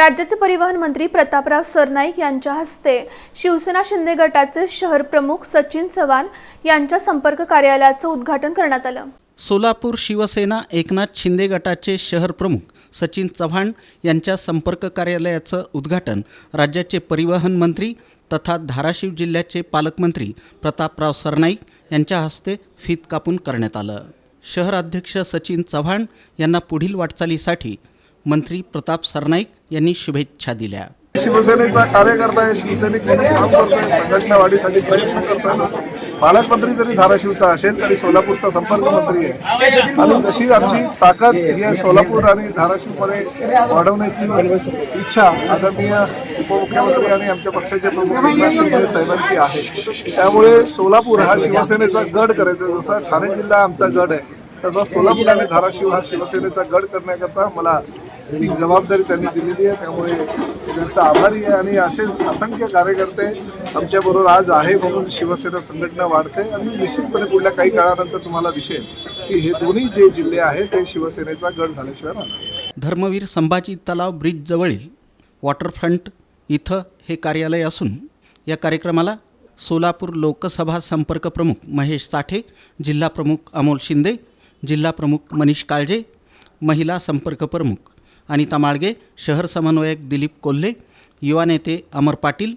राज्याचे परिवहन मंत्री प्रतापराव सरनाईक यांच्या हस्ते शिवसेना शिंदे गटाचे शहर प्रमुख सचिन चव्हाण यांच्या संपर्क कार्यालयाचं उद्घाटन करण्यात आलं. सोलापूर शिवसेना एकनाथ शिंदे गटाचे शहर प्रमुख सचिन चव्हाण यांच्या संपर्क कार्यालयाचं उद्घाटन राज्याचे परिवहन मंत्री तथा धाराशिव जिल्ह्याचे पालकमंत्री प्रतापराव सरनाईक यांच्या हस्ते फीत कापून करण्यात आलं. शहराध्यक्ष सचिन चव्हाण यांना पुढील वाटचालीसाठी मंत्री प्रताप सरनाईक यांनी शुभेच्छा दिल्या. शिवसेनेचा कार्यकर्ता आहे शिवसैनिक म्हणून काम करतोय संघटना वाढीसाठी प्रयत्न करतोय. पालकमंत्री जरी धाराशिवचा असेल तरी सोलापूरचा संपर्क मंत्री आहे. आणि जशी आमची ताकद ही सोलापूर आणि धाराशिवमध्ये वाढवण्याची इच्छा आदरणीय उपमुख्यमंत्री आणि आमच्या पक्षाचे प्रमुख एकनाथ शिंदे साहेबांची आहे. त्यामुळे सोलापूर हा शिवसेनेचा गड करायचा जसा ठाणे जिल्हा आमचा गड आहे. तसा सोलापूर आणि धाराशिव हा शिवसेनेचा गड करण्याकरता मला एक जबाबदारी त्यांनी दिलेली आहे. त्यामुळे त्यांचा आभारी आहे आणि असेच असंख्य कार्यकर्ते आमच्याबरोबर आज आहे म्हणून शिवसेना संघटना वाढते. आणि निश्चितपणे पुढल्या काही काळानंतर तुम्हाला दिसेल की हे दोन्ही जे जिल्हे आहेत ते शिवसेनेचा गड झाल्याशिवाय राहणार धर्मवीर संभाजी तलाव ब्रिजजवळील वॉटरफ्रंट इथं हे कार्यालय असून या कार्यक्रमाला सोलापूर लोकसभा संपर्क प्रमुख महेश साठे जिल्हा प्रमुख अमोल शिंदे जिल्हा प्रमुख मनीष काळजे महिला संपर्क प्रमुख अनिता माळगे शहर समन्वयक दिलीप कोल्हे युवा नेते अमर पाटील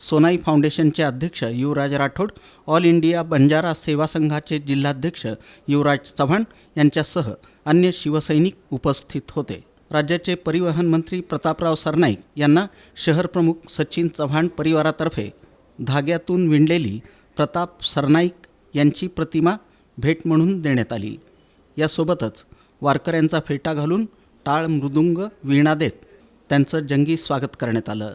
सोनाई फाउंडेशनचे अध्यक्ष युवराज राठोड ऑल इंडिया बंजारा सेवा संघाचे जिल्हाध्यक्ष युवराज चव्हाण यांच्यासह अन्य शिवसैनिक उपस्थित होते. राज्याचे परिवहन मंत्री प्रतापराव सरनाईक यांना शहर प्रमुख सचिन चव्हाण परिवारातर्फे धाग्यातून विणलेली प्रताप सरनाईक यांची प्रतिमा भेट म्हणून देण्यात आली. यासोबतच वारकऱ्यांचा फेटा घालून टाळ मृदुंग वीणा देत त्यांचं जंगी स्वागत करण्यात आलं.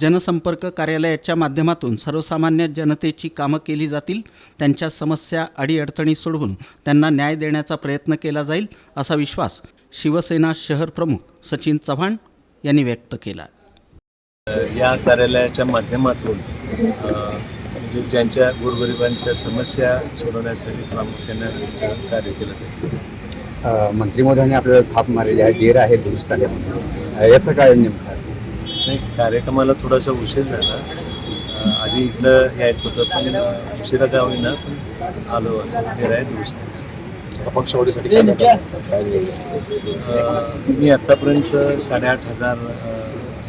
जनसंपर्क कार्यालयाच्या माध्यमातून सर्वसामान्य जनतेची कामं केली जातील त्यांच्या समस्या अडीअडचणी सोडवून त्यांना न्याय देण्याचा प्रयत्न केला जाईल असा विश्वास शिवसेना शहर प्रमुख सचिन चव्हाण यांनी व्यक्त केला. या कार्यालयाच्या माध्यमातून म्हणजे ज्यांच्या गोरगरिबांच्या समस्या सोडवण्यासाठी प्रामुख्याने कार्य केलं जातं मंत्री महोदयांनी आपल्याला थाप मारलेली आहे देर आहे दुरुस्त आहे म्हणून. याचं काय नेमकं आहे? नाही कार्यक्रमाला थोडासा उशीर झाला. आधी इकडं यायचं होतं पण उशिरा का होईना पण आलो असं. देर आहे दुरुस्त. पक्षवाढीसाठी मी आत्तापर्यंत साडेआठ हजार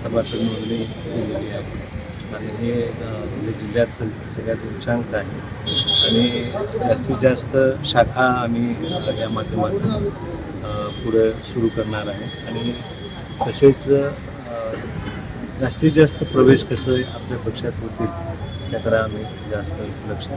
सभासद नोंदणी केलेली आहे. आणि हे म्हणजे जिल्ह्यात सग सगळ्यात उच्चांक आहे. आणि जास्तीत जास्त शाखा आम्ही या माध्यमातून पुढं पुढे सुरू करणार आहे. आणि तसेच जास्तीत जास्त प्रवेश कसं आपल्या पक्षात होतील त्याकडे आम्ही जास्त लक्ष